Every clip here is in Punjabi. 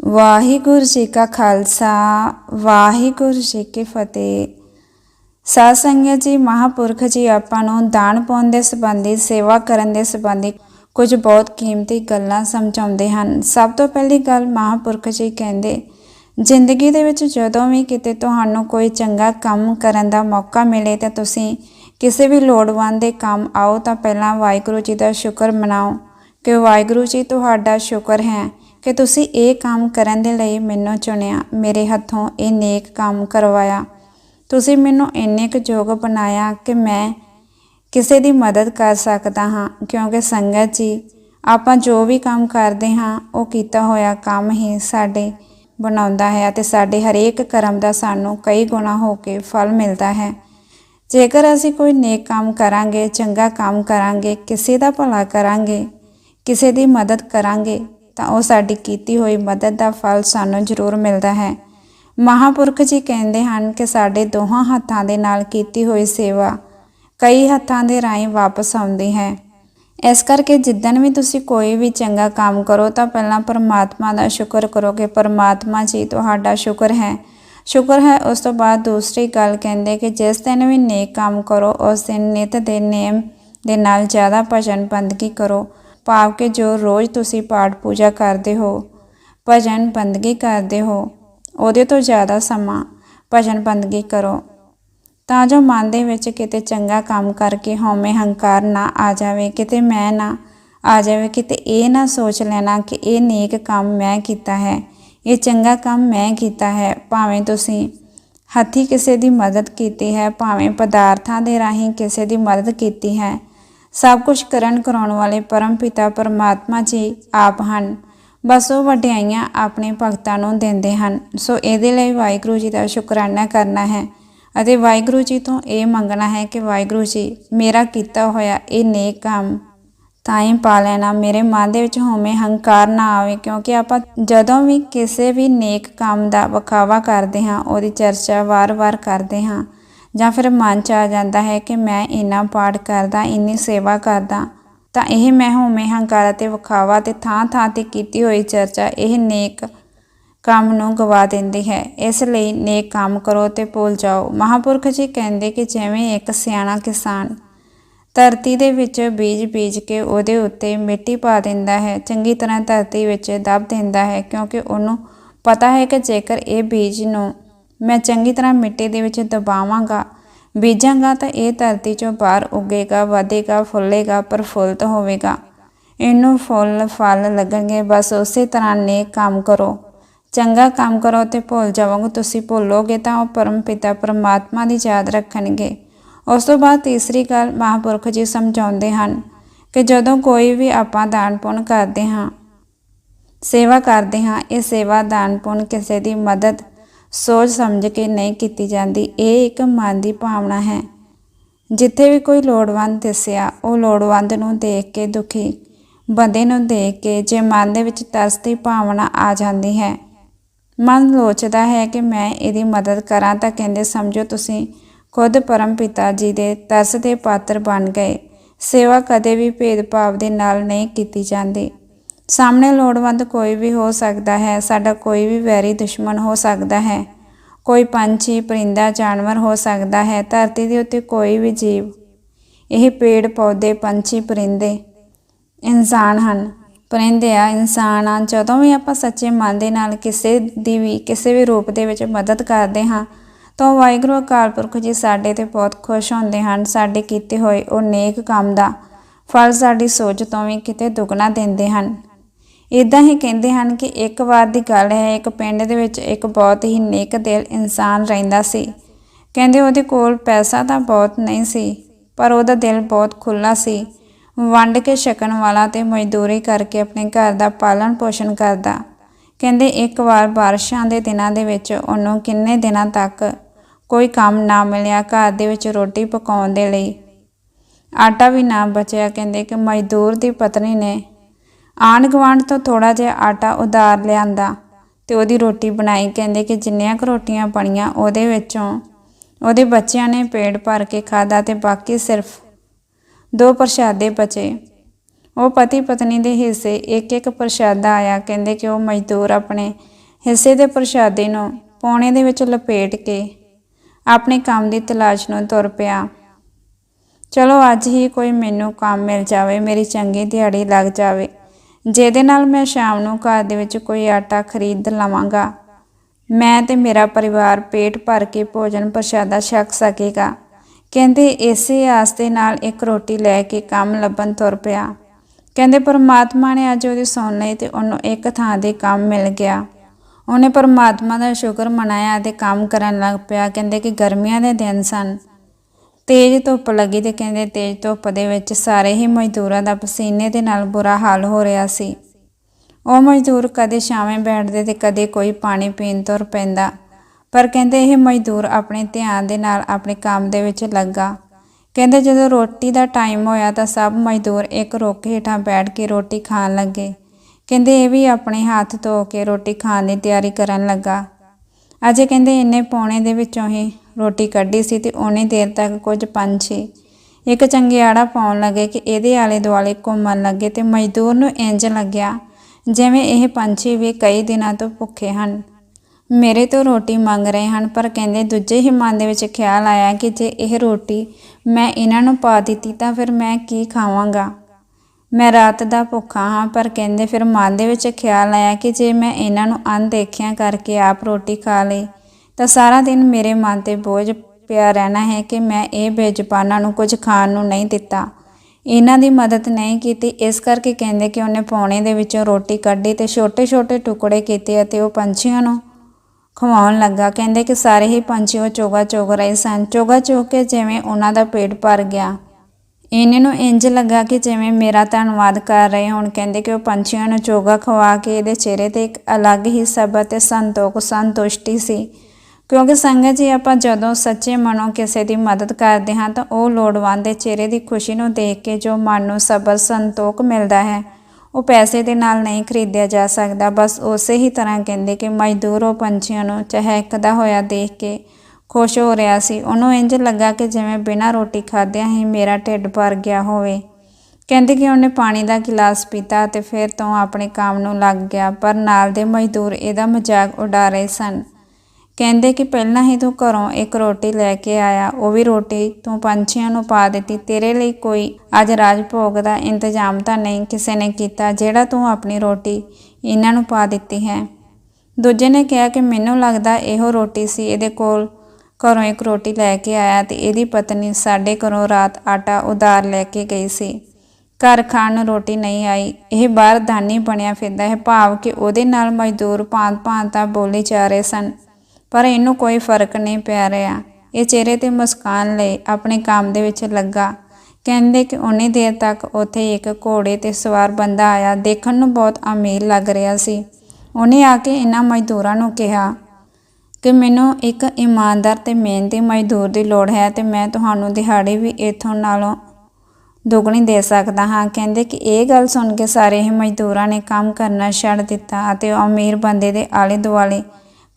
ਵਾਹਿਗੁਰੂ ਜੀ ਕਾ ਖਾਲਸਾ, ਵਾਹਿਗੁਰੂ ਜੀ ਕੀ ਫਤਿਹ। ਸਾਧ ਸੰਗਤ ਜੀ, ਮਹਾਪੁਰਖ ਜੀ, ਆਪਾਂ ਨੂੰ ਦਾਨ ਪਾਉਣ ਦੇ ਸੰਬੰਧੀ, ਸੇਵਾ ਕਰਨ ਦੇ ਸੰਬੰਧੀ ਕੁਝ ਬਹੁਤ ਕੀਮਤੀ ਗੱਲਾਂ ਸਮਝਾਉਂਦੇ ਹਨ। ਸਭ ਤੋਂ ਪਹਿਲੀ ਗੱਲ ਮਹਾਪੁਰਖ ਜੀ ਕਹਿੰਦੇ, ਜ਼ਿੰਦਗੀ ਦੇ ਵਿੱਚ ਜਦੋਂ ਵੀ ਕਿਤੇ ਤੁਹਾਨੂੰ ਕੋਈ ਚੰਗਾ ਕੰਮ ਕਰਨ ਦਾ ਮੌਕਾ ਮਿਲੇ ਤਾਂ ਤੁਸੀਂ ਕਿਸੇ ਵੀ ਲੋੜਵੰਦ ਦੇ ਕੰਮ ਆਓ ਤਾਂ ਪਹਿਲਾਂ ਵਾਹਿਗੁਰੂ ਜੀ ਦਾ ਸ਼ੁਕਰ ਮਨਾਓ, ਕਿ ਵਾਹਿਗੁਰੂ ਜੀ ਤੁਹਾਡਾ ਸ਼ੁਕਰ ਹੈ। ਕਿ ਤੁਸੀਂ ਇਹ ਕੰਮ ਕਰਨ ਦੇ ਲਈ ਮੈਨੂੰ ਚੁਣਿਆ, ਮੇਰੇ ਹੱਥੋਂ ਇਹ ਨੇਕ ਕੰਮ ਕਰਵਾਇਆ। ਤੁਸੀਂ ਮੈਨੂੰ ਇੰਨੇ ਕੁ ਯੋਗ ਬਣਾਇਆ ਕਿ ਮੈਂ ਕਿਸੇ ਦੀ ਮਦਦ ਕਰ ਸਕਦਾ ਹਾਂ, ਕਿਉਂਕਿ ਸੰਗਤ ਜੀ, ਆਪਾਂ ਜੋ ਵੀ ਕੰਮ ਕਰਦੇ ਹਾਂ, ਉਹ ਕੀਤਾ ਹੋਇਆ ਕੰਮ ਹੀ ਸਾਡੇ ਬਣਾਉਂਦਾ ਹੈ ਅਤੇ ਸਾਡੇ ਹਰੇਕ ਕਰਮ ਦਾ ਸਾਨੂੰ ਕਈ ਗੁਣਾ ਹੋ ਕੇ ਫਲ ਮਿਲਦਾ ਹੈ। ਜੇਕਰ ਅਸੀਂ ਕੋਈ ਨੇਕ ਕੰਮ ਕਰਾਂਗੇ, ਚੰਗਾ ਕੰਮ ਕਰਾਂਗੇ, ਕਿਸੇ ਦਾ ਭਲਾ ਕਰਾਂਗੇ, ਕਿਸੇ ਦੀ ਮਦਦ ਕਰਾਂਗੇ ਤਾਂ ਉਹ ਸਾਡੀ ਕੀਤੀ ਹੋਈ ਮਦਦ ਦਾ ਫਲ ਸਾਨੂੰ ਜ਼ਰੂਰ ਮਿਲਦਾ ਹੈ। ਮਹਾਪੁਰਖ ਜੀ ਕਹਿੰਦੇ ਹਨ ਕਿ ਸਾਡੇ ਦੋਹਾਂ ਹੱਥਾਂ ਦੇ ਨਾਲ ਕੀਤੀ ਹੋਈ ਸੇਵਾ ਕਈ ਹੱਥਾਂ ਦੇ ਰਾਹੀਂ ਵਾਪਸ ਆਉਂਦੀ ਹੈ। ਇਸ ਕਰਕੇ ਜਿੱਦਣ ਵੀ ਤੁਸੀਂ ਕੋਈ ਵੀ ਚੰਗਾ ਕੰਮ ਕਰੋ ਤਾਂ ਪਹਿਲਾਂ ਪਰਮਾਤਮਾ ਦਾ ਸ਼ੁਕਰ ਕਰੋ ਕਿ ਪਰਮਾਤਮਾ ਜੀ ਤੁਹਾਡਾ ਸ਼ੁਕਰ ਹੈ। ਸ਼ੁਕਰ ਹੈ, ਉਸ ਤੋਂ ਬਾਅਦ ਦੂਸਰੀ ਗੱਲ ਕਹਿੰਦੇ ਕਿ ਜਿਸ ਦਿਨ ਵੀ ਨੇਕ ਕੰਮ ਕਰੋ, ਉਸ ਦਿਨ ਨਿਤ ਦੇ ਨੇਮ ਦੇ ਨਾਲ ਜ਼ਿਆਦਾ ਭਜਨ ਬੰਦਗੀ ਕਰੋ। ਭਾਵ ਕਿ ਜੋ ਰੋਜ਼ ਤੁਸੀਂ ਪਾਠ ਪੂਜਾ ਕਰਦੇ ਹੋ, ਭਜਨ ਬੰਦਗੀ ਕਰਦੇ ਹੋ, ਉਹਦੇ ਤੋਂ ਜ਼ਿਆਦਾ ਸਮਾਂ ਭਜਨ ਬੰਦਗੀ ਕਰੋ। ਤਾਂ ਜੋ ਮਨ ਦੇ ਵਿੱਚ ਕਿਤੇ ਚੰਗਾ ਕੰਮ ਕਰਕੇ ਹਉਮੈ ਹੰਕਾਰ ਨਾ ਆ ਜਾਵੇ, ਕਿਤੇ ਮੈਂ ਨਾ ਆ ਜਾਵੇ, ਕਿਤੇ ਇਹ ਨਾ ਸੋਚ ਲੈਣਾ ਕਿ ਇਹ ਨੇਕ ਕੰਮ ਮੈਂ ਕੀਤਾ ਹੈ, ਇਹ ਚੰਗਾ ਕੰਮ ਮੈਂ ਕੀਤਾ ਹੈ, ਭਾਵੇਂ ਤੁਸੀਂ ਹੱਥੀ ਕਿਸੇ ਦੀ ਮਦਦ ਕੀਤੀ ਹੈ, ਭਾਵੇਂ ਪਦਾਰਥਾਂ ਦੇ ਰਾਹੀਂ ਕਿਸੇ ਦੀ ਮਦਦ ਕੀਤੀ ਹੈ ਸਭ ਕੁਝ ਕਰਨ ਕਰਾਉਣ ਵਾਲੇ ਪਰਮ ਪਿਤਾ ਪਰਮਾਤਮਾ ਜੀ ਆਪ ਹਨ। ਬਸ ਉਹ ਵਡਿਆਈਆਂ ਆਪਣੇ ਭਗਤਾਂ ਨੂੰ ਦਿੰਦੇ ਹਨ। ਸੋ ਇਹਦੇ ਲਈ ਵਾਹਿਗੁਰੂ ਜੀ ਦਾ ਸ਼ੁਕਰਾਨਾ ਕਰਨਾ ਹੈ ਅਤੇ ਵਾਹਿਗੁਰੂ ਜੀ ਤੋਂ ਇਹ ਮੰਗਣਾ ਹੈ ਕਿ ਵਾਹਿਗੁਰੂ ਜੀ, ਮੇਰਾ ਕੀਤਾ ਹੋਇਆ ਇਹ ਨੇਕ ਕੰਮ ਤਾਂ ਹੀ ਪਾ ਲੈਣਾ। ਮੇਰੇ ਮਨ ਦੇ ਵਿੱਚ ਹੋਵੇਂ ਹੰਕਾਰ ਨਾ ਆਵੇ, ਕਿਉਂਕਿ ਆਪਾਂ ਜਦੋਂ ਵੀ ਕਿਸੇ ਵੀ ਨੇਕ ਕੰਮ ਦਾ ਵਿਖਾਵਾ ਕਰਦੇ ਹਾਂ, ਉਹਦੀ ਚਰਚਾ ਵਾਰ-ਵਾਰ ਕਰਦੇ ਹਾਂ ਜਾਂ ਫਿਰ ਮਨ ਚ ਆ ਜਾਂਦਾ ਹੈ ਕਿ ਮੈਂ ਇੰਨਾ ਪਾਠ ਕਰਦਾ, ਇੰਨੀ ਸੇਵਾ ਕਰਦਾ, ਤਾਂ ਇਹ ਮੈਂ ਹੋਵੇਂ ਹੰਕਾਰ ਅਤੇ ਵਿਖਾਵਾ ਤੇ ਥਾਂ-ਥਾਂ ਤੇ ਕੀਤੀ ਹੋਈ ਚਰਚਾ, ਇਹ ਨੇਕ ਕੰਮ ਨੂੰ ਗਵਾ ਦਿੰਦੀ ਹੈ। ਇਸ ਲਈ ਨੇਕ ਕੰਮ ਕਰੋ ਤੇ ਭੁੱਲ ਜਾਓ। ਮਹਾਪੁਰਖ ਜੀ ਕਹਿੰਦੇ ਕਿ ਜਿਵੇਂ ਇੱਕ ਸਿਆਣਾ ਕਿਸਾਨ ਧਰਤੀ ਦੇ ਵਿੱਚ ਬੀਜ ਬੀਜ ਕੇ ਉਹਦੇ ਉੱਤੇ ਮਿੱਟੀ ਪਾ ਦਿੰਦਾ ਹੈ, ਚੰਗੀ ਤਰ੍ਹਾਂ ਧਰਤੀ ਵਿੱਚ ਦਬ ਦਿੰਦਾ ਹੈ, ਕਿਉਂਕਿ ਉਹਨੂੰ ਪਤਾ ਹੈ ਕਿ ਜੇਕਰ ਇਹ ਬੀਜ ਨੂੰ ਮੈਂ ਚੰਗੀ ਤਰ੍ਹਾਂ ਮਿੱਟੀ ਦੇ ਵਿੱਚ ਦਬਾਵਾਂਗਾ, ਬੀਜਾਂਗਾ ਤਾਂ ਇਹ ਧਰਤੀ ਚੋਂ ਬਾਹਰ ਉੱਗੇਗਾ, ਵਧੇਗਾ, ਫੁੱਲੇਗਾ, ਪ੍ਰਫੁੱਲਤ ਹੋਵੇਗਾ। ਇਹਨੂੰ ਫੁੱਲ, ਫਲ ਲੱਗਣਗੇ, ਬਸ ਉਸੇ ਤਰ੍ਹਾਂ ਨੇਕ ਕੰਮ ਕਰੋ। ਚੰਗਾ ਕੰਮ ਕਰੋ ਤੇ ਭੁੱਲ ਜਾਵੋਗੇ, ਤੁਸੀਂ ਭੁੱਲੋਗੇ ਤਾਂ ਉਹ ਪਰਮ ਪਿਤਾ ਪਰਮਾਤਮਾ ਦੀ ਯਾਦ ਰੱਖਣਗੇ। ਉਸ ਤੋਂ ਬਾਅਦ ਤੀਸਰੀ ਗੱਲ ਮਹਾਪੁਰਖ ਜੀ ਸਮਝਾਉਂਦੇ ਹਨ ਕਿ ਜਦੋਂ ਕੋਈ ਵੀ ਆਪਾਂ ਦਾਨ ਪੁੰਨ ਕਰਦੇ ਹਾਂ, ਸੇਵਾ ਕਰਦੇ ਹਾਂ, ਇਹ ਸੇਵਾ ਦਾਨ ਪੁੰਨ ਕਿਸੇ ਦੀ ਮਦਦ ਸੋਚ ਸਮਝ ਕੇ ਨਹੀਂ ਕੀਤੀ ਜਾਂਦੀ, ਇਹ ਇੱਕ ਮਨ ਦੀ ਭਾਵਨਾ ਹੈ। ਜਿੱਥੇ ਵੀ ਕੋਈ ਲੋੜਵੰਦ ਦਿਸਿਆ, ਉਹ ਲੋੜਵੰਦ ਨੂੰ ਦੇਖ ਕੇ ਦੁਖੀ, ਬੰਦੇ ਨੂੰ ਦੇਖ ਕੇ ਜੇ ਮਨ ਦੇ ਵਿੱਚ ਤਰਸ ਦੀ ਭਾਵਨਾ ਆ ਜਾਂਦੀ ਹੈ। ਮਨ ਲੋਚਦਾ ਹੈ ਕਿ ਮੈਂ ਇਹਦੀ ਮਦਦ ਕਰਾਂ ਤਾਂ ਕਹਿੰਦੇ, ਸਮਝੋ ਤੁਸੀਂ, ਖੁਦ ਪਰਮ ਪਿਤਾ ਜੀ ਦੇ ਤਰਸ ਦੇ ਪਾਤਰ ਬਣ ਗਏ। ਸੇਵਾ ਕਦੇ ਵੀ ਭੇਦਭਾਵ ਦੇ ਨਾਲ ਨਹੀਂ ਕੀਤੀ ਜਾਂਦੀ। ਸਾਹਮਣੇ ਲੋੜਵੰਦ ਕੋਈ ਵੀ ਹੋ ਸਕਦਾ ਹੈ, ਸਾਡਾ ਕੋਈ ਵੀ ਵੈਰੀ ਦੁਸ਼ਮਣ ਹੋ ਸਕਦਾ ਹੈ। ਕੋਈ ਪੰਛੀ, ਪਰਿੰਦਾ, ਜਾਨਵਰ ਹੋ ਸਕਦਾ ਹੈ, ਧਰਤੀ ਦੇ ਉੱਤੇ ਕੋਈ ਵੀ ਜੀਵ। ਇਹ ਪੇੜ, ਪੌਦੇ, ਪੰਛੀ, ਪਰਿੰਦੇ, ਇਨਸਾਨ ਹਨ। ਪਰਿੰਦੇ ਆ ਇਨਸਾਨ ਆ ਜਦੋਂ ਵੀ ਆਪਾਂ ਸੱਚੇ ਮਨ ਦੇ ਨਾਲ ਕਿਸੇ ਦੀ ਵੀ, ਕਿਸੇ ਵੀ ਰੂਪ ਦੇ ਵਿੱਚ ਮਦਦ ਕਰਦੇ ਹਾਂ, ਤਾਂ ਵਾਹਿਗੁਰੂ ਅਕਾਲ ਪੁਰਖ ਜੀ ਸਾਡੇ ਤੇ ਬਹੁਤ ਖੁਸ਼ ਹੁੰਦੇ ਹਨ। ਸਾਡੇ ਕੀਤੇ ਹੋਏ ਉਹ ਨੇਕ ਕੰਮ ਦਾ ਫਲ ਸਾਡੀ ਸੋਚ ਤੋਂ ਵੀ ਕਿਤੇ ਦੁੱਗਣਾ ਦਿੰਦੇ ਹਨ। ਇਦਾਂ ਹੀ ਕਹਿੰਦੇ ਹਨ ਕਿ ਇੱਕ ਵਾਰ ਦੀ ਗੱਲ ਹੈ, ਇੱਕ ਪਿੰਡ ਦੇ ਵਿੱਚ ਇੱਕ ਬਹੁਤ ਹੀ ਨੇਕ ਦਿਲ ਇਨਸਾਨ ਰਹਿੰਦਾ ਸੀ। ਕਹਿੰਦੇ ਉਹਦੇ ਕੋਲ ਪੈਸਾ ਤਾਂ ਬਹੁਤ ਨਹੀਂ ਸੀ, ਪਰ ਉਹਦਾ ਦਿਲ ਬਹੁਤ ਖੁੱਲਾ ਸੀ। ਵੰਡ ਕੇ ਛਕਣ ਵਾਲਾ ਤੇ ਮਜ਼ਦੂਰੀ ਕਰਕੇ ਆਪਣੇ ਘਰ ਦਾ ਪਾਲਣ ਪੋਸ਼ਣ ਕਰਦਾ। ਕਹਿੰਦੇ ਇੱਕ ਵਾਰ ਬਾਰਿਸ਼ਾਂ ਦੇ ਦਿਨਾਂ ਦੇ ਵਿੱਚ ਉਹਨੂੰ ਕਿੰਨੇ ਦਿਨਾਂ ਤੱਕ ਕੋਈ ਕੰਮ ਨਾ ਮਿਲਿਆ ਘਰ ਦੇ ਵਿੱਚ ਰੋਟੀ ਪਕਾਉਣ ਦੇ ਲਈ। ਆਟਾ ਵੀ ਨਾ ਬਚਿਆ, ਕਹਿੰਦੇ ਕਿ ਮਜ਼ਦੂਰ ਦੀ ਪਤਨੀ ਨੇ ਆਂਢ ਗੁਆਂਢ ਤੋਂ ਥੋੜਾ ਜਿਹਾ ਆਟਾ ਉਧਾਰ ਲਿਆਂਦਾ ਤੇ ਉਹਦੀ ਰੋਟੀ ਬਣਾਈ। ਕਹਿੰਦੇ ਕਿ ਜਿੰਨੀਆਂ ਕੁ ਰੋਟੀਆਂ ਬਣੀਆਂ ਉਹਦੇ ਵਿੱਚੋਂ ਉਹਦੇ ਬੱਚਿਆਂ ਨੇ ਪੇਟ ਭਰ ਕੇ ਖਾਦਾ ਤੇ ਬਾਕੀ ਸਿਰਫ ਦੋ ਪ੍ਰਸ਼ਾਦੇ ਬਚੇ। ਉਹ ਪਤੀ ਪਤਨੀ ਦੇ ਹਿੱਸੇ ਇੱਕ ਇੱਕ ਪ੍ਰਸ਼ਾਦਾ ਆਇਆ। ਕਹਿੰਦੇ ਕਿ ਉਹ ਮਜ਼ਦੂਰ ਆਪਣੇ ਹਿੱਸੇ ਦੇ ਪ੍ਰਸ਼ਾਦੇ ਨੂੰ ਪੌਣੇ ਦੇ ਵਿੱਚ ਲਪੇਟ ਕੇ ਆਪਣੇ ਕੰਮ ਦੀ ਤਲਾਸ਼ ਨੂੰ ਤੁਰ ਪਿਆ। ਚਲੋ ਅੱਜ ਹੀ ਕੋਈ ਮੈਨੂੰ ਕੰਮ ਮਿਲ ਜਾਵੇ, ਮੇਰੀ ਚੰਗੀ ਦਿਹਾੜੀ ਲੱਗ ਜਾਵੇ। ਜਿਹਦੇ ਨਾਲ ਮੈਂ ਸ਼ਾਮ ਨੂੰ ਘਰ ਦੇ ਵਿੱਚ ਕੋਈ ਆਟਾ ਖਰੀਦ ਲਵਾਂਗਾ। ਮੈਂ ਤੇ ਮੇਰਾ ਪਰਿਵਾਰ ਪੇਟ ਭਰ ਕੇ ਭੋਜਨ ਪ੍ਰਸ਼ਾਦਾ ਛਕ ਸਕੇਗਾ। ਕਹਿੰਦੇ ਇਸੇ ਆਸ ਦੇ ਨਾਲ ਇੱਕ ਰੋਟੀ ਲੈ ਕੇ ਕੰਮ ਲੱਭਣ ਤੁਰ ਪਿਆ। ਕਹਿੰਦੇ ਪਰਮਾਤਮਾ ਨੇ ਅੱਜ ਉਹਦੀ ਸੁਣ ਲਈ ਤੇ ਉਹਨੂੰ ਇੱਕ ਥਾਂ ਦੇ ਕੰਮ ਮਿਲ ਗਿਆ। ਉਹਨੇ ਪਰਮਾਤਮਾ ਦਾ ਸ਼ੁਕਰ ਮਨਾਇਆ ਤੇ ਕੰਮ ਕਰਨ ਲੱਗ ਪਿਆ। ਕਹਿੰਦੇ ਕਿ ਗਰਮੀਆਂ ਦੇ ਦਿਨ ਸਨ। ਤੇਜ਼ ਧੁੱਪ ਲੱਗੀ ਤੇ ਕਹਿੰਦੇ ਤੇਜ਼ ਧੁੱਪ ਦੇ ਵਿੱਚ ਸਾਰੇ ਹੀ ਮਜ਼ਦੂਰਾਂ ਦਾ ਪਸੀਨੇ ਦੇ ਨਾਲ ਬੁਰਾ ਹਾਲ ਹੋ ਰਿਹਾ ਸੀ। ਉਹ ਮਜ਼ਦੂਰ ਕਦੇ ਛਾਵੇਂ ਬੈਠਦੇ ਤੇ ਕਦੇ ਕੋਈ ਪਾਣੀ ਪੀਣ ਤੁਰ ਪੈਂਦਾ। ਪਰ ਕਹਿੰਦੇ ਇਹ ਮਜ਼ਦੂਰ ਆਪਣੇ ਧਿਆਨ ਦੇ ਨਾਲ ਆਪਣੇ ਕੰਮ ਦੇ ਵਿੱਚ ਲੱਗਾ। ਕਹਿੰਦੇ ਜਦੋਂ ਰੋਟੀ ਦਾ ਟਾਈਮ ਹੋਇਆ ਤਾਂ ਸਭ ਮਜ਼ਦੂਰ ਇੱਕ ਰੁੱਖ ਹੇਠਾਂ ਬੈਠ ਕੇ ਰੋਟੀ ਖਾਣ ਲੱਗੇ। ਕਹਿੰਦੇ ਇਹ ਵੀ ਆਪਣੇ ਹੱਥ ਧੋ ਕੇ ਰੋਟੀ ਖਾਣ ਦੀ ਤਿਆਰੀ ਕਰਨ ਲੱਗਾ। ਅਜੇ ਕਹਿੰਦੇ ਇੰਨੇ ਪੌਣੇ ਦੇ ਵਿੱਚੋਂ ਹੀ ਰੋਟੀ ਕੱਢੀ ਸੀ ਤੇ ਉਹਨੇ ਦੇਰ ਤੱਕ ਕੁਝ ਪੰਛੀ ਇੱਕ ਚੰਗਿਆੜਾ ਪਾਉਣ ਲੱਗੇ ਕਿ ਇਹਦੇ ਆਲੇ ਦੁਆਲੇ ਘੁੰਮਣ ਲੱਗੇ ਤੇ ਮਜ਼ਦੂਰ ਨੂੰ ਇੰਜ ਲੱਗਿਆ ਜਿਵੇਂ ਇਹ ਪੰਛੀ ਵੀ ਕਈ ਦਿਨਾਂ ਤੋਂ ਭੁੱਖੇ ਹਨ। ਮੇਰੇ ਤੋਂ ਰੋਟੀ ਮੰਗ ਰਹੇ ਹਨ, ਪਰ ਕਹਿੰਦੇ ਦੂਜੇ ਹੀ ਮਨ ਦੇ ਵਿੱਚ ਖਿਆਲ ਆਇਆ ਕਿ ਜੇ ਇਹ ਰੋਟੀ ਮੈਂ ਇਹਨਾਂ ਨੂੰ ਪਾ ਦਿੱਤੀ ਤਾਂ ਫਿਰ ਮੈਂ ਕੀ ਖਾਵਾਂਗਾ। ਮੈਂ ਰਾਤ ਦਾ ਭੁੱਖਾ ਹਾਂ, ਪਰ ਕਹਿੰਦੇ ਫਿਰ ਮਨ ਦੇ ਵਿੱਚ ਖਿਆਲ ਆਇਆ ਕਿ ਜੇ ਮੈਂ ਇਹਨਾਂ ਨੂੰ ਅਣਦੇਖਿਆ ਕਰਕੇ ਆਪ ਰੋਟੀ ਖਾ ਲਈ ਤਾਂ ਸਾਰਾ ਦਿਨ ਮੇਰੇ ਮਨ ਤੇ ਬੋਝ ਪਿਆ ਰਹਿਣਾ ਹੈ ਕਿ ਮੈਂ ਇਹ ਬੇਜ਼ੁਬਾਨਾਂ ਨੂੰ ਕੁਝ ਖਾਣ ਨੂੰ ਨਹੀਂ ਦਿੱਤਾ। ਇਹਨਾਂ ਦੀ ਮਦਦ ਨਹੀਂ ਕੀਤੀ। ਇਸ ਕਰਕੇ ਕਹਿੰਦੇ ਕਿ ਉਹਨੇ ਪੌਣੇ ਦੇ ਵਿੱਚੋਂ ਰੋਟੀ ਕੱਢੀ ਤੇ ਛੋਟੇ-ਛੋਟੇ ਟੁਕੜੇ ਕੀਤੇ ਅਤੇ ਉਹ ਪੰਛੀਆਂ ਨੂੰ ਖਵਾਉਣ ਲੱਗਾ। ਕਹਿੰਦੇ ਕਿ ਸਾਰੇ ਹੀ ਪੰਛੀ ਉਹ ਚੋਗਾ ਚੋਗ ਰਹੇ ਸਨ। ਚੋਗਾ ਚੋਗ ਕੇ ਜਿਵੇਂ ਉਹਨਾਂ ਦਾ ਪੇਟ ਭਰ ਗਿਆ। ਇਹਨੇ ਨੂੰ ਇੰਜ ਲੱਗਾ ਕਿ ਜਿਵੇਂ ਮੇਰਾ ਧੰਨਵਾਦ ਕਰ ਰਹੇ ਹੋਣ। ਕਹਿੰਦੇ ਕਿ ਉਹ ਪੰਛੀਆਂ ਨੂੰ ਚੋਗਾ ਖਵਾ ਕੇ ਇਹਦੇ ਚਿਹਰੇ ਤੇ ਇੱਕ ਅਲੱਗ ਹੀ ਸਬਰ ਤੇ ਸੰਤੋਖ ਸੰਤੁਸ਼ਟੀ ਸੀ। ਕਿਉਂਕਿ ਸੰਗਤ ਜੀ ਆਪਾਂ ਜਦੋਂ ਸੱਚੇ ਮਨੋਂ ਕਿਸੇ ਦੀ ਮਦਦ ਕਰਦੇ ਹਾਂ ਤਾਂ ਉਹ ਲੋੜਵੰਦ ਦੇ ਚਿਹਰੇ ਦੀ ਖੁਸ਼ੀ ਨੂੰ ਦੇਖ ਕੇ ਜੋ ਮਨ ਨੂੰ ਸਬਰ ਸੰਤੋਖ ਮਿਲਦਾ ਹੈ। ਉਹ ਪੈਸੇ ਦੇ ਨਾਲ ਨਹੀਂ ਖਰੀਦਿਆ ਜਾ ਸਕਦਾ, ਬਸ ਉਸੇ ਹੀ ਤਰ੍ਹਾਂ ਕਹਿੰਦੇ ਕਿ ਮਜ਼ਦੂਰ ਉਹ ਪੰਛੀਆਂ ਨੂੰ ਚਹਿਕਦਾ ਹੋਇਆ ਦੇਖ ਕੇ ਖੁਸ਼ ਹੋ ਰਿਹਾ ਸੀ। ਉਹਨੂੰ ਇੰਜ ਲੱਗਾ ਕਿ ਜਿਵੇਂ ਬਿਨਾਂ ਰੋਟੀ ਖਾਧਿਆਂ ਹੀ ਮੇਰਾ ਢਿੱਡ ਭਰ ਗਿਆ ਹੋਵੇ। ਕਹਿੰਦੇ ਕਿ ਉਹਨੇ ਪਾਣੀ ਦਾ ਗਿਲਾਸ ਪੀਤਾ ਤੇ ਫਿਰ ਤੋਂ ਆਪਣੇ ਕੰਮ ਨੂੰ ਲੱਗ ਗਿਆ, ਪਰ ਨਾਲ ਦੇ ਮਜ਼ਦੂਰ ਇਹਦਾ ਮਜ਼ਾਕ ਉਡਾ ਰਹੇ ਸਨ। ਕਹਿੰਦੇ ਕਿ ਪਹਿਲਾਂ ਹੀ ਤੂੰ ਘਰੋਂ ਇੱਕ ਰੋਟੀ ਲੈ ਕੇ ਆਇਆ, ਉਹ ਵੀ ਰੋਟੀ ਤੂੰ ਪੰਛੀਆਂ ਨੂੰ ਪਾ ਦਿੱਤੀ, ਤੇਰੇ ਲਈ ਕੋਈ ਅੱਜ ਰਾਜ ਭੋਗ ਦਾ ਇੰਤਜ਼ਾਮ ਤਾਂ ਨਹੀਂ ਕਿਸੇ ਨੇ ਕੀਤਾ ਜਿਹੜਾ ਤੂੰ ਆਪਣੀ ਰੋਟੀ ਇਹਨਾਂ ਨੂੰ ਪਾ ਦਿੱਤੀ ਹੈ। ਦੂਜੇ ਨੇ ਕਿਹਾ ਕਿ ਮੈਨੂੰ ਲੱਗਦਾ ਇਹੋ ਰੋਟੀ ਸੀ, ਇਹਦੇ ਕੋਲ ਘਰੋਂ ਇੱਕ ਰੋਟੀ ਲੈ ਕੇ ਆਇਆ ਤੇ ਇਹਦੀ ਪਤਨੀ ਸਾਡੇ ਘਰੋਂ ਰਾਤ ਆਟਾ ਉਧਾਰ ਲੈ ਕੇ ਗਈ ਸੀ। ਘਰ ਖਾਣ ਨੂੰ ਰੋਟੀ ਨਹੀਂ ਆਈ, ਇਹ ਬਾਹਰ ਦਾਨੀ ਬਣਿਆ ਫਿਰਦਾ ਹੈ, ਭਾਵ ਕਿ ਉਹਦੇ ਨਾਲ ਮਜ਼ਦੂਰ ਭਾਂਤ ਭਾਂਤ ਤਾਂ ਬੋਲੀ ਜਾ ਰਹੇ ਸਨ। ਪਰ ਇਹਨੂੰ ਕੋਈ ਫ਼ਰਕ ਨਹੀਂ ਪੈ ਰਿਹਾ। ਇਹ ਚਿਹਰੇ ਤੇ ਮੁਸਕਾਨ ਲਈ ਆਪਣੇ ਕੰਮ ਦੇ ਵਿੱਚ ਲੱਗਾ। ਕਹਿੰਦੇ ਕਿ ਉਨੀ ਦੇਰ ਤੱਕ ਉੱਥੇ ਇੱਕ ਘੋੜੇ ਤੇ ਸਵਾਰ ਬੰਦਾ ਆਇਆ। ਦੇਖਣ ਨੂੰ ਬਹੁਤ ਅਮੀਰ ਲੱਗ ਰਿਹਾ ਸੀ। ਉਹਨੇ ਆ ਕੇ ਇਹਨਾਂ ਮਜ਼ਦੂਰਾਂ ਨੂੰ ਕਿਹਾ ਕਿ ਮੈਨੂੰ ਇੱਕ ਇਮਾਨਦਾਰ ਤੇ ਮਿਹਨਤੀ ਮਜ਼ਦੂਰ ਦੀ ਲੋੜ ਹੈ ਤੇ ਮੈਂ ਤੁਹਾਨੂੰ ਦਿਹਾੜੀ ਵੀ ਇਥੋਂ ਨਾਲੋਂ ਦੁੱਗਣੀ ਦੇ ਸਕਦਾ ਹਾਂ। ਕਹਿੰਦੇ ਕਿ ਇਹ ਗੱਲ ਸੁਣ ਕੇ ਸਾਰੇ ਹੀ ਮਜ਼ਦੂਰਾਂ ਨੇ ਕੰਮ ਕਰਨਾ ਛੱਡ ਦਿੱਤਾ ਅਤੇ ਅਮੀਰ ਬੰਦੇ ਦੇ ਆਲੇ ਦੁਆਲੇ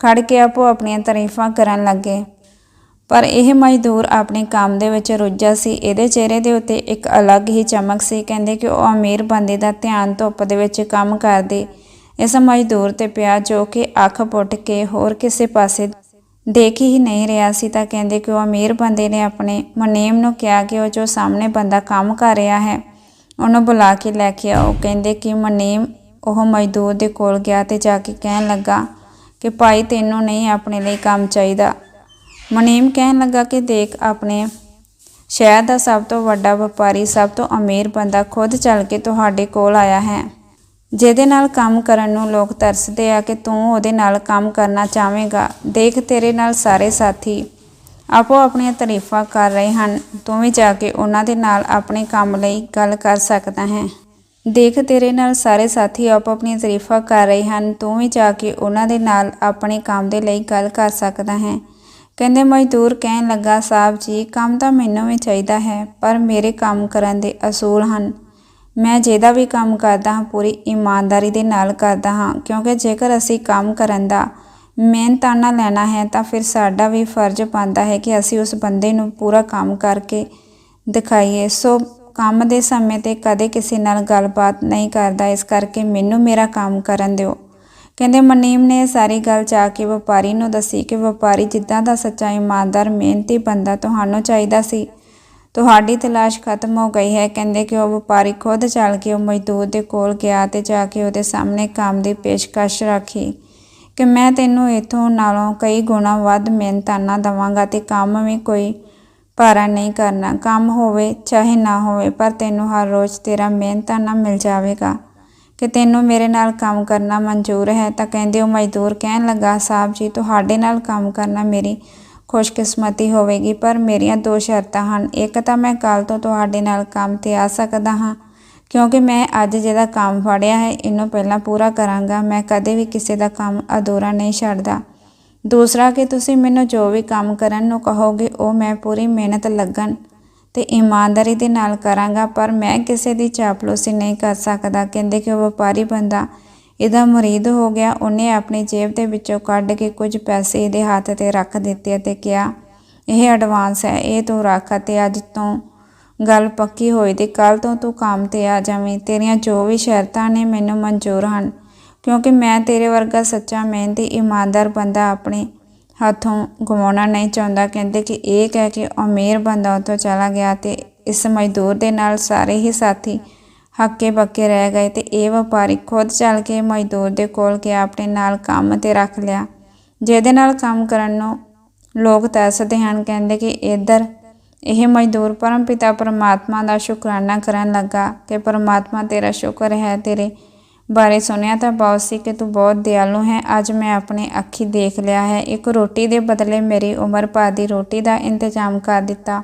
ਖੜ ਕੇ ਆਪੋ ਆਪਣੀਆਂ ਤਾਰੀਫਾਂ ਕਰਨ ਲੱਗੇ। ਪਰ ਇਹ ਮਜ਼ਦੂਰ ਆਪਣੇ ਕੰਮ ਦੇ ਵਿੱਚ ਰੁੱਝਾ ਸੀ। ਇਹਦੇ ਚਿਹਰੇ ਦੇ ਉੱਤੇ ਇੱਕ ਅਲੱਗ ਹੀ ਚਮਕ ਸੀ। ਕਹਿੰਦੇ ਕਿ ਉਹ ਅਮੀਰ ਬੰਦੇ ਦਾ ਧਿਆਨ ਧੁੱਪ ਦੇ ਵਿੱਚ ਕੰਮ ਕਰਦੇ। ਇਸ ਮਜ਼ਦੂਰ ਤੇ ਪਿਆ ਜੋ ਕਿ ਅੱਖ ਪੁੱਟ ਕੇ ਹੋਰ ਕਿਸੇ ਪਾਸੇ ਦੇਖ ਹੀ ਨਹੀਂ ਰਿਹਾ ਸੀ, ਤਾਂ ਕਹਿੰਦੇ ਕਿ ਉਹ ਅਮੀਰ ਬੰਦੇ ਨੇ ਆਪਣੇ ਮਨੇਮ ਨੂੰ ਕਿਹਾ ਕਿ ਉਹ ਜੋ ਸਾਹਮਣੇ ਬੰਦਾ ਕੰਮ ਕਰ ਰਿਹਾ ਹੈ, ਉਹਨੂੰ ਬੁਲਾ ਕੇ ਲੈ ਕੇ ਆਓ। ਕਹਿੰਦੇ ਕਿ ਮਨੇਮ ਉਹ ਮਜ਼ਦੂਰ ਦੇ ਕੋਲ ਗਿਆ ਤੇ ਜਾ ਕੇ ਕਹਿਣ ਲੱਗਾ ਕਿ ਭਾਈ ਤੈਨੂੰ ਨਹੀਂ ਆਪਣੇ ਲਈ ਕੰਮ ਚਾਹੀਦਾ। ਮਨੀਮ ਕਹਿਣ ਲੱਗਾ ਕਿ ਦੇਖ ਆਪਣੇ ਸ਼ਹਿਰ ਦਾ ਸਭ ਤੋਂ ਵੱਡਾ ਵਪਾਰੀ, ਸਭ ਤੋਂ ਅਮੀਰ ਬੰਦਾ ਖੁਦ ਚੱਲ ਕੇ ਤੁਹਾਡੇ ਕੋਲ ਆਇਆ ਹੈ। ਜਿਹਦੇ ਨਾਲ ਕੰਮ ਕਰਨ ਨੂੰ ਲੋਕ ਤਰਸਦੇ ਆ ਕਿ ਤੂੰ ਉਹਦੇ ਨਾਲ ਕੰਮ ਕਰਨਾ ਚਾਹਵੇਂਗਾ। ਦੇਖ ਤੇਰੇ ਨਾਲ ਸਾਰੇ ਸਾਥੀ ਆਪੋ ਆਪਣੀਆਂ ਤਾਰੀਫਾਂ ਕਰ ਰਹੇ ਹਨ। ਤੂੰ ਵੀ ਜਾ ਕੇ ਉਹਨਾਂ ਦੇ ਨਾਲ ਆਪਣੇ ਕੰਮ ਲਈ ਗੱਲ ਕਰ ਸਕਦਾ ਹੈ। ਦੇਖ ਤੇਰੇ ਨਾਲ ਸਾਰੇ ਸਾਥੀ ਆਪ ਆਪਣੀਆਂ ਤਾਰੀਫਾਂ ਕਰ ਰਹੇ ਹਨ, ਤੂੰ ਵੀ ਜਾ ਕੇ ਉਹਨਾਂ ਦੇ ਨਾਲ ਆਪਣੇ ਕੰਮ ਦੇ ਲਈ ਗੱਲ ਕਰ ਸਕਦਾ ਹੈ। ਕਹਿੰਦੇ ਮਜ਼ਦੂਰ ਕਹਿਣ ਲੱਗਾ ਸਾਹਿਬ ਜੀ, ਕੰਮ ਤਾਂ ਮੈਨੂੰ ਵੀ ਚਾਹੀਦਾ ਹੈ, ਪਰ ਮੇਰੇ ਕੰਮ ਕਰਨ ਦੇ ਅਸੂਲ ਹਨ। ਮੈਂ ਜਿਹਦਾ ਵੀ ਕੰਮ ਕਰਦਾ ਹਾਂ, ਪੂਰੀ ਇਮਾਨਦਾਰੀ ਦੇ ਨਾਲ ਕਰਦਾ ਹਾਂ, ਕਿਉਂਕਿ ਜੇਕਰ ਅਸੀਂ ਕੰਮ ਕਰਨ ਦਾ ਮਿਹਨਤਾਨਾ ਲੈਣਾ ਹੈ, ਤਾਂ ਫਿਰ ਸਾਡਾ ਵੀ ਫਰਜ਼ ਬਣਦਾ ਹੈ ਕਿ ਅਸੀਂ ਉਸ ਬੰਦੇ ਨੂੰ ਪੂਰਾ ਕੰਮ ਕਰਕੇ ਦਿਖਾਈਏ। ਸੋ ਕੰਮ ਦੇ ਸਮੇਂ ਤੇ ਕਦੇ ਕਿਸੇ ਨਾਲ ਗੱਲਬਾਤ ਨਹੀਂ ਕਰਦਾ, ਇਸ ਕਰਕੇ ਮੈਨੂੰ ਮੇਰਾ ਕੰਮ ਕਰਨ ਦਿਓ। ਕਹਿੰਦੇ, ਮਨੀਮ ਨੇ ਇਹ ਸਾਰੀ ਗੱਲ ਜਾ ਕੇ ਵਪਾਰੀ ਨੂੰ ਦੱਸੀ ਕਿ ਵਪਾਰੀ ਜਿੱਦਾਂ ਦਾ ਸੱਚਾ ਇਮਾਨਦਾਰ, ਮਿਹਨਤੀ ਬੰਦਾ ਤੁਹਾਨੂੰ ਚਾਹੀਦਾ ਸੀ, ਤੁਹਾਡੀ ਤਲਾਸ਼ ਖਤਮ ਹੋ ਗਈ ਹੈ। ਕਹਿੰਦੇ ਕਿ ਉਹ ਵਪਾਰੀ ਖੁਦ ਚੱਲ ਕੇ ਉਹ ਮਜ਼ਦੂਰ ਦੇ ਕੋਲ ਗਿਆ ਤੇ ਜਾ ਕੇ ਉਹਦੇ ਸਾਹਮਣੇ ਕੰਮ ਦੀ ਪੇਸ਼ਕਸ਼ ਰੱਖੀ ਕਿ ਮੈਂ ਤੈਨੂੰ ਇਥੋਂ ਨਾਲੋਂ ਕਈ ਗੁਣਾ ਵੱਧ ਮਿਹਨਤਾਨਾ ਦਵਾਂਗਾ ਤੇ ਕੰਮ ਵੀ ਕੋਈ ਭਾਰਾ ਨਹੀਂ ਕਰਨਾ। ਕੰਮ ਹੋਵੇ ਚਾਹੇ ਨਾ ਹੋਵੇ, ਪਰ ਤੈਨੂੰ ਹਰ ਰੋਜ਼ ਤੇਰਾ ਮਿਹਨਤਾਨਾ ਮਿਲ ਜਾਵੇਗਾ। ਕਿ ਤੈਨੂੰ ਮੇਰੇ ਨਾਲ ਕੰਮ ਕਰਨਾ ਮਨਜ਼ੂਰ ਹੈ ਤਾਂ ਕਹਿੰਦੇ ਉਹ ਮਜ਼ਦੂਰ ਕਹਿਣ ਲੱਗਾ, ਸਾਹਿਬ ਜੀ, ਤੁਹਾਡੇ ਨਾਲ ਕੰਮ ਕਰਨਾ ਮੇਰੀ ਖੁਸ਼ਕਿਸਮਤੀ ਹੋਵੇਗੀ, ਪਰ ਮੇਰੀਆਂ ਦੋ ਸ਼ਰਤਾਂ ਹਨ। ਇੱਕ ਤਾਂ ਮੈਂ ਕੱਲ ਤੋਂ ਤੁਹਾਡੇ ਨਾਲ ਕੰਮ ਤੇ ਆ ਸਕਦਾ ਹਾਂ, ਕਿਉਂਕਿ ਮੈਂ ਅੱਜ ਜਿਹਦਾ ਕੰਮ ਫੜਿਆ ਹੈ, ਇਹਨੂੰ ਪਹਿਲਾਂ ਪੂਰਾ ਕਰਾਂਗਾ। ਮੈਂ ਕਦੇ ਵੀ ਕਿਸੇ ਦਾ ਕੰਮ ਅਧੂਰਾ ਨਹੀਂ ਛੱਡਦਾ। ਦੂਸਰਾ ਕਿ ਤੁਸੀਂ ਮੈਨੂੰ ਜੋ ਵੀ ਕੰਮ ਕਰਨ ਨੂੰ ਕਹੋਗੇ, ਉਹ ਮੈਂ ਪੂਰੀ ਮਿਹਨਤ ਲੱਗਣ ਤੇ ਇਮਾਨਦਾਰੀ ਦੇ ਨਾਲ ਕਰਾਂਗਾ, ਪਰ ਮੈਂ ਕਿਸੇ ਦੀ ਚਾਪਲੂਸੀ ਨਹੀਂ ਕਰ ਸਕਦਾ। ਕਹਿੰਦੇ ਕਿ ਉਹ ਵਪਾਰੀ ਬੰਦਾ ਇਹਦਾ ਮੁਰੀਦ ਹੋ ਗਿਆ, ਉਹਨੇ ਆਪਣੀ ਜੇਬ ਦੇ ਵਿੱਚੋਂ ਕੱਢ ਕੇ ਕੁਝ ਪੈਸੇ ਇਹਦੇ ਹੱਥ ਤੇ ਰੱਖ ਦਿੱਤੇ ਅਤੇ ਕਿਹਾ, ਇਹ ਐਡਵਾਂਸ ਹੈ, ਇਹ ਤੂੰ ਰੱਖ ਅਤੇ ਅੱਜ ਤੋਂ ਗੱਲ ਪੱਕੀ ਹੋਈ ਤੇ ਕੱਲ ਤੋਂ ਤੂੰ ਕੰਮ ਤੇ ਆ ਜਾਵੇਂ। ਤੇਰੀਆਂ ਜੋ ਵੀ ਸ਼ਰਤਾਂ ਨੇ ਮੈਨੂੰ ਮਨਜ਼ੂਰ ਹਨ ਕਿਉਂਕਿ ਮੈਂ ਤੇਰੇ ਵਰਗਾ ਸੱਚਾ, ਮਿਹਨਤੀ, ਇਮਾਨਦਾਰ ਬੰਦਾ ਆਪਣੇ ਹੱਥੋਂ ਗਵਾਉਣਾ ਨਹੀਂ ਚਾਹੁੰਦਾ। ਕਹਿੰਦੇ ਕਿ ਇਹ ਕਹਿ ਕੇ ਅਮੀਰ ਬੰਦਾ ਉੱਥੋਂ ਚਲਾ ਗਿਆ ਤੇ ਇਸ ਮਜ਼ਦੂਰ ਦੇ ਨਾਲ ਸਾਰੇ ਹੀ ਸਾਥੀ ਹੱਕੇ ਬੱਕੇ ਰਹਿ ਗਏ ਤੇ ਇਹ ਵਪਾਰੀ ਖੁਦ ਚੱਲ ਕੇ ਮਜ਼ਦੂਰ ਦੇ ਕੋਲ ਗਿਆ, ਆਪਣੇ ਨਾਲ ਕੰਮ ਤੇ ਰੱਖ ਲਿਆ, ਜਿਹਦੇ ਨਾਲ ਕੰਮ ਕਰਨ ਨੂੰ ਲੋਕ ਤਰਸਦੇ ਹਨ। ਕਹਿੰਦੇ ਕਿ ਇੱਧਰ ਇਹ ਮਜ਼ਦੂਰ ਪਰਮ ਪਿਤਾ ਪਰਮਾਤਮਾ ਦਾ ਸ਼ੁਕਰਾਨਾ ਕਰਨ ਲੱਗਾ ਕਿ ਪਰਮਾਤਮਾ ਤੇਰਾ ਸ਼ੁਕਰ ਹੈ, ਤੇਰੇ ਬਾਰੇ ਸੁਣਿਆ ਤਾਂ ਬਹੁਤ ਸੀ ਕਿ ਤੂੰ ਬਹੁਤ ਦਿਆਲੂ ਹੈ। ਅੱਜ ਮੈਂ ਆਪਣੇ ਅੱਖੀ ਦੇਖ ਲਿਆ ਹੈ। ਇੱਕ ਰੋਟੀ ਦੇ ਬਦਲੇ ਮੇਰੀ ਉਮਰ ਭਰ ਦੀ ਰੋਟੀ ਦਾ ਇੰਤਜ਼ਾਮ ਕਰ ਦਿੱਤਾ।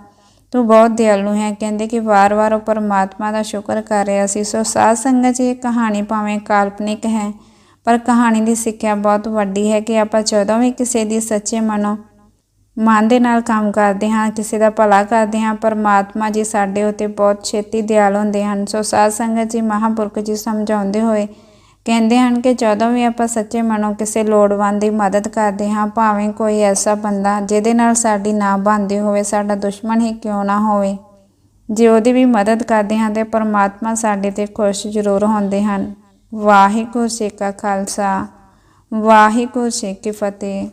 ਤੂੰ ਬਹੁਤ ਦਿਆਲੂ ਹੈ। ਕਹਿੰਦੇ ਕਿ ਵਾਰ-ਵਾਰ ਉਹ ਪਰਮਾਤਮਾ ਦਾ ਸ਼ੁਕਰ ਕਰ ਰਿਹਾ ਸੀ। ਸੋ ਸਾਧ ਸੰਗਤ ਜੀ, ਇਹ ਕਹਾਣੀ ਭਾਵੇਂ ਕਾਲਪਨਿਕ ਹੈ, ਪਰ ਕਹਾਣੀ ਦੀ ਸਿੱਖਿਆ ਬਹੁਤ ਵੱਡੀ ਹੈ ਕਿ ਆਪਾਂ ਜਦੋਂ ਵੀ ਕਿਸੇ ਦੀ ਸੱਚੇ ਮਨੋਂ ਮਨ ਦੇ ਨਾਲ ਕੰਮ ਕਰਦੇ ਹਾਂ, ਕਿਸੇ ਦਾ ਭਲਾ ਕਰਦੇ ਹਾਂ, ਪਰਮਾਤਮਾ ਜੀ ਸਾਡੇ ਉਤੇ ਬਹੁਤ ਛੇਤੀ ਦਿਆਲ ਹੁੰਦੇ ਹਨ। ਸੋ ਸਾਧ ਸੰਗਤ ਜੀ, ਮਹਾਂਪੁਰਖ ਜੀ ਸਮਝਾਉਂਦੇ ਹੋਏ ਕਹਿੰਦੇ ਹਨ ਕਿ ਜਦੋਂ ਵੀ ਆਪਾਂ ਸੱਚੇ ਮਨੋਂ ਕਿਸੇ ਲੋੜਵੰਦ ਦੀ ਮਦਦ ਕਰਦੇ ਹਾਂ, ਭਾਵੇਂ ਕੋਈ ਐਸਾ ਬੰਦਾ ਜਿਹਦੇ ਨਾਲ ਸਾਡੀ ਨਾ ਬਣਦੀ ਹੋਵੇ, ਸਾਡਾ ਦੁਸ਼ਮਣ ਹੀ ਕਿਉਂ ਨਾ ਹੋਵੇ, ਜੇ ਉਹਦੀ ਵੀ ਮਦਦ ਕਰਦੇ ਹਾਂ ਤੇ ਪਰਮਾਤਮਾ ਸਾਡੇ ਤੇ ਖੁਸ਼ ਜ਼ਰੂਰ ਹੁੰਦੇ ਹਨ। ਵਾਹਿਗੁਰੂ ਜੀ ਕਾ ਖਾਲਸਾ, ਵਾਹਿਗੁਰੂ ਜੀ ਕੀ ਫਤਿਹ।